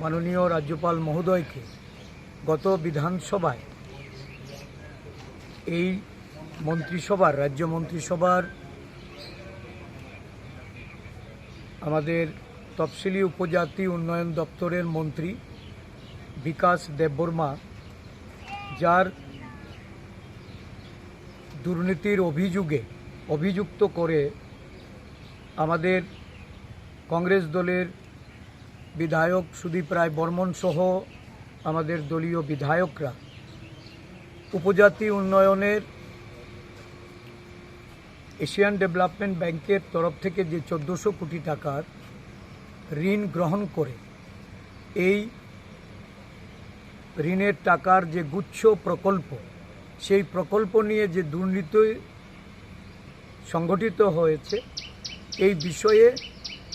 মাননীয় রাজ্যপাল মহোদয়কে গত বিধানসভায় এই মন্ত্রিসভার, রাজ্য মন্ত্রিসভার আমাদের তফসিলি উপজাতি উন্নয়ন দপ্তরের মন্ত্রী বিকাশ দেববর্মা, যার দুর্নীতির অভিযোগে, অভিযুক্ত করে আমাদের কংগ্রেস দলের বিধায়ক সুদীপ রায় বর্মন সহ আমাদের দলীয় বিধায়করা উপজাতি উন্নয়নের এশিয়ান ডেভেলপমেন্ট ব্যাংকের তরফ থেকে যে চোদ্দোশো কোটি টাকার ঋণ গ্রহণ করে, এই ঋণের টাকার যে গুচ্ছ প্রকল্প, সেই প্রকল্প নিয়ে যে দুর্নীতি সংগঠিত হয়েছে এই বিষয়ে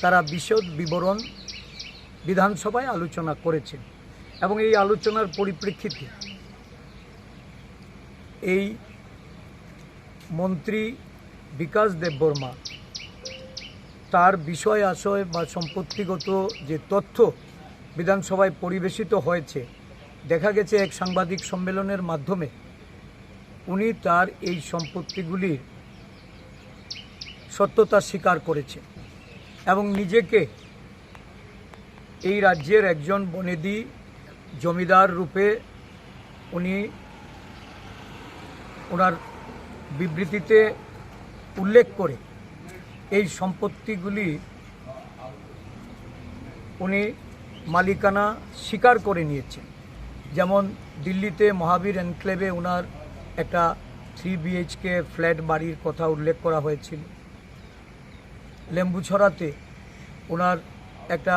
তারা বিশদ বিবরণ বিধানসভায় আলোচনা করেছেন এবং এই আলোচনার পরিপ্রেক্ষিতে এই মন্ত্রী বিকাশ দেববর্মা তার বিষয় আশয় বা সম্পত্তিগত যে তথ্য বিধানসভায় পরিবেশিত হয়েছে, দেখা গেছে এক সাংবাদিক সম্মেলনের মাধ্যমে, উনি তার এই সম্পত্তিগুলির সত্যতা স্বীকার করেছে এবং নিজেকে এই রাজ্যের একজন বনেদি জমিদার রূপে উনি ওনার বিবৃতিতে উল্লেখ করে এই সম্পত্তিগুলি উনি মালিকানা স্বীকার করে নিয়েছেন। যেমন দিল্লিতে মহাবীর এনক্লেভে ওনার একটা থ্রি বিএইচকে ফ্ল্যাট বাড়ির কথা উল্লেখ করা হয়েছিল। লেম্বুছড়াতে ওনার একটা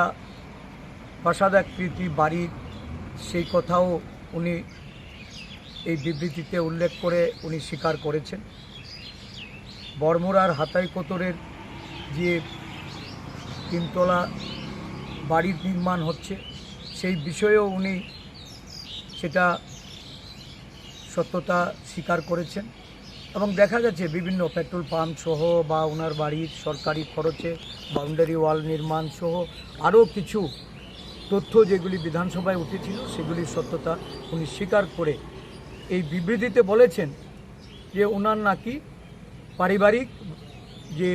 প্রাসাদাকৃতি বাড়ির সেই কথাও উনি এই বিবৃতিতে উল্লেখ করে উনি স্বীকার করেছেন। বর্মরার হাতাই কোতরের যে তিনতলা বাড়ির নির্মাণ হচ্ছে, সেই বিষয়েও উনি সেটা সত্যতা স্বীকার করেছেন। এবং দেখা গেছে বিভিন্ন পেট্রোল পাম্প সহ বা ওনার বাড়ির সরকারি খরচে, বাউন্ডারি ওয়াল নির্মাণ সহ আরও কিছু তথ্য যেগুলি বিধানসভায় উঠেছিল, সেগুলির সত্যতা উনি স্বীকার করে এই বিবৃতিতে বলেছেন যে ওনার নাকি পারিবারিক যে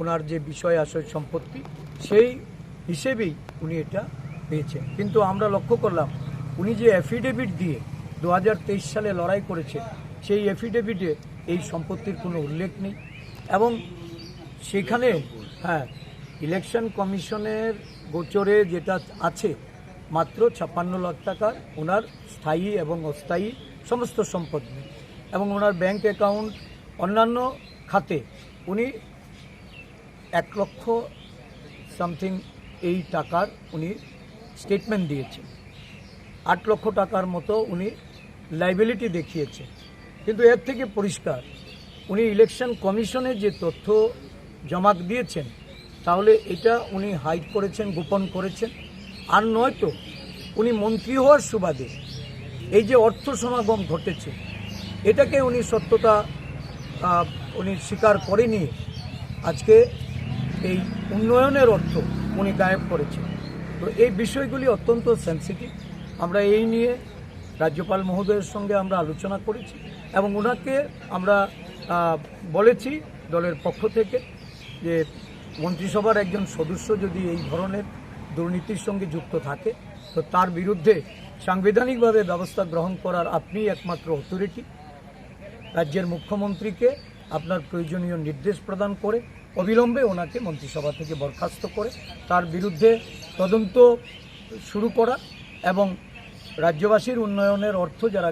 ওনার যে বিষয় আশয় সম্পত্তি, সেই হিসেবেই উনি এটা পেয়েছেন। কিন্তু আমরা লক্ষ্য করলাম, উনি যে অ্যাফিডেভিট দিয়ে দু হাজার তেইশ সালে লড়াই করেছেন সেই অ্যাফিডেভিটে এই সম্পত্তির কোনো উল্লেখ নেই। এবং সেখানে হ্যাঁ ইলেকশন কমিশনের গোচরে যেটা আছে, মাত্র ছাপ্পান্ন লাখ টাকার ওনার স্থায়ী এবং অস্থায়ী সমস্ত সম্পত্তি এবং ওনার ব্যাংক অ্যাকাউন্ট অন্যান্য খাতে উনি এক লক্ষ সামথিং এই টাকার উনি স্টেটমেন্ট দিয়েছেন। আট লক্ষ টাকার মতো উনি লাইবিলিটি দেখিয়েছেন। কিন্তু এর থেকে পরিষ্কার। উনি ইলেকশন কমিশনে যে তথ্য জমা দিয়েছেন, তাহলে এটা উনি হাইড করেছেন, গোপন করেছেন। আর নয়তো উনি মন্ত্রী হওয়ার সুবাদে এই যে অর্থ সমাগম ঘটেছে, এটাকে উনি সত্যতা উনি স্বীকার করে নিয়ে আজকে এই উন্নয়নের অর্থ উনি গায়েব করেছেন। তো এই বিষয়গুলি অত্যন্ত সেন্সিটিভ আমরা এই নিয়ে রাজ্যপাল মহোদয়ের সঙ্গে আমরা আলোচনা করেছি এবং ওনাকে আমরা বলেছি দলের পক্ষ থেকে যে মন্ত্রিসভার একজন সদস্য যদি এই ধরনের দুর্নীতির সঙ্গে যুক্ত থাকে, তো তার বিরুদ্ধে সাংবিধানিকভাবে ব্যবস্থা গ্রহণ করার আপনি একমাত্র অথরিটি রাজ্যের মুখ্যমন্ত্রীকে আপনার প্রয়োজনীয় নির্দেশ প্রদান করে, অবিলম্বে ওনাকে মন্ত্রিসভা থেকে বরখাস্ত করে, তার বিরুদ্ধে তদন্ত শুরু করা এবং রাজ্যবাসীর উন্নয়নের অর্থ যারা